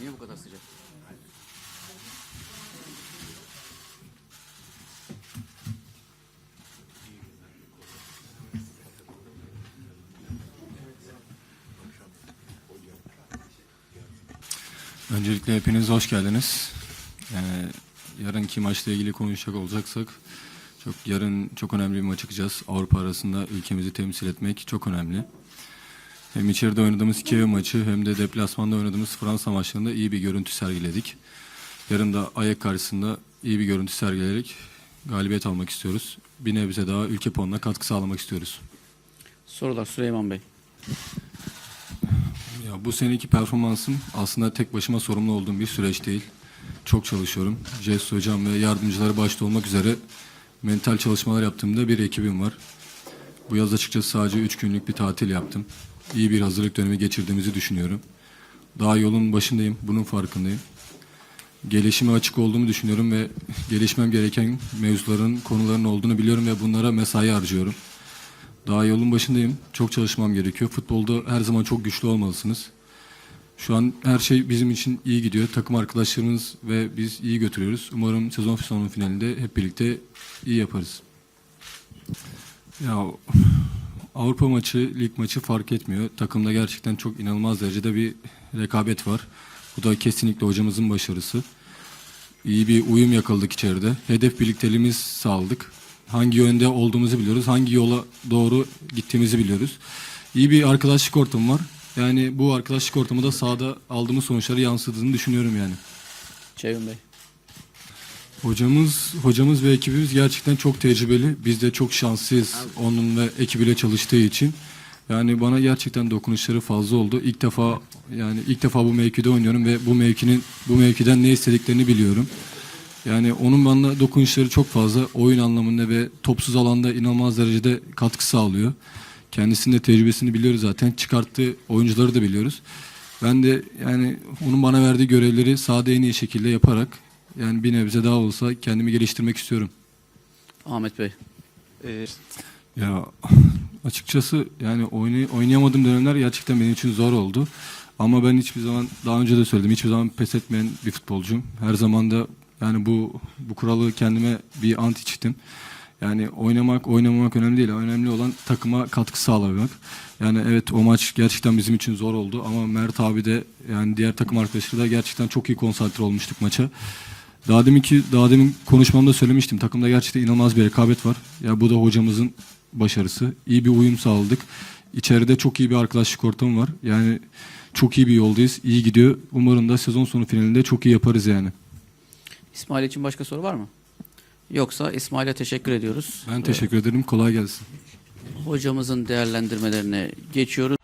Niye bu kadar sıcak? Öncelikle hepiniz hoş geldiniz. Yani yarınki maçla ilgili konuşacak olacaksak çok yarın çok önemli bir maç çıkacağız. Avrupa arasında ülkemizi temsil etmek çok önemli. Hem içeride oynadığımız Kiev maçı hem de deplasmanda oynadığımız Fransa maçlarında iyi bir görüntü sergiledik. Yarın da ayak karşısında iyi bir görüntü sergileyerek galibiyet almak istiyoruz. Bir nebze daha ülke puanına katkı sağlamak istiyoruz. Sorular Süleyman Bey. Ya bu seneki performansım aslında tek başıma sorumlu olduğum bir süreç değil. Çok çalışıyorum. Jest hocam ve yardımcıları başta olmak üzere mental çalışmalar yaptığımda bir ekibim var. Bu yaz açıkçası sadece 3 günlük bir tatil yaptım. İyi bir hazırlık dönemi geçirdiğimizi düşünüyorum. Daha yolun başındayım, bunun farkındayım. Gelişime açık olduğumu düşünüyorum ve gelişmem gereken mevzuların, konuların olduğunu biliyorum ve bunlara mesai harcıyorum. Daha yolun başındayım. Çok çalışmam gerekiyor. Futbolda her zaman çok güçlü olmalısınız. Şu an her şey bizim için iyi gidiyor. Takım arkadaşlarımız ve biz iyi götürüyoruz. Umarım sezon sonu finalinde hep birlikte iyi yaparız. Ya Avrupa maçı, lig maçı fark etmiyor. Takımda gerçekten çok inanılmaz derecede bir rekabet var. Bu da kesinlikle hocamızın başarısı. İyi bir uyum yakaladık içeride. Hedef birlikteliğimiz sağladık. Hangi yönde olduğumuzu biliyoruz. Hangi yola doğru gittiğimizi biliyoruz. İyi bir arkadaşlık ortamı var. Yani bu arkadaşlık ortamı da sahada aldığımız sonuçları yansıdığını düşünüyorum yani. Ceyhun Bey. Hocamız, hocamız ve ekibimiz gerçekten çok tecrübeli. Biz de çok şanslıyız onun ve ekibiyle çalıştığı için. Yani bana gerçekten dokunuşları fazla oldu. İlk defa yani ilk defa bu mevkide oynuyorum ve bu mevkinin bu mevkiden ne istediklerini biliyorum. Yani onun bana dokunuşları çok fazla. Oyun anlamında ve topsuz alanda inanılmaz derecede katkı sağlıyor. Kendisinin de tecrübesini biliyoruz zaten. Çıkarttığı oyuncuları da biliyoruz. Ben de yani onun bana verdiği görevleri sahada en iyi şekilde yaparak yani bir nebze daha olsa kendimi geliştirmek istiyorum. Ahmet Bey. Ya açıkçası yani oynay oynayamadığım dönemler gerçekten benim için zor oldu. Ama ben hiçbir zaman daha önce de söyledim hiçbir zaman pes etmeyen bir futbolcuyum. Her zaman da yani bu bu kuralı kendime bir ant içtim. Yani oynamak oynamamak önemli değil. Önemli olan takıma katkı sağlamak. Yani evet o maç gerçekten bizim için zor oldu ama Mert abi de yani diğer takım arkadaşları da gerçekten çok iyi konsantre olmuştuk maça. Daha demin ki daha demin konuşmamda söylemiştim. Takımda gerçekten inanılmaz bir rekabet var. Ya bu da hocamızın başarısı. İyi bir uyum sağladık. İçeride çok iyi bir arkadaşlık ortamı var. Yani çok iyi bir yoldayız. İyi gidiyor. Umarım da sezon sonu finalinde çok iyi yaparız yani. İsmail için başka soru var mı? Yoksa İsmail'e teşekkür ediyoruz. Ben teşekkür ederim. Kolay gelsin. Hocamızın değerlendirmelerine geçiyoruz.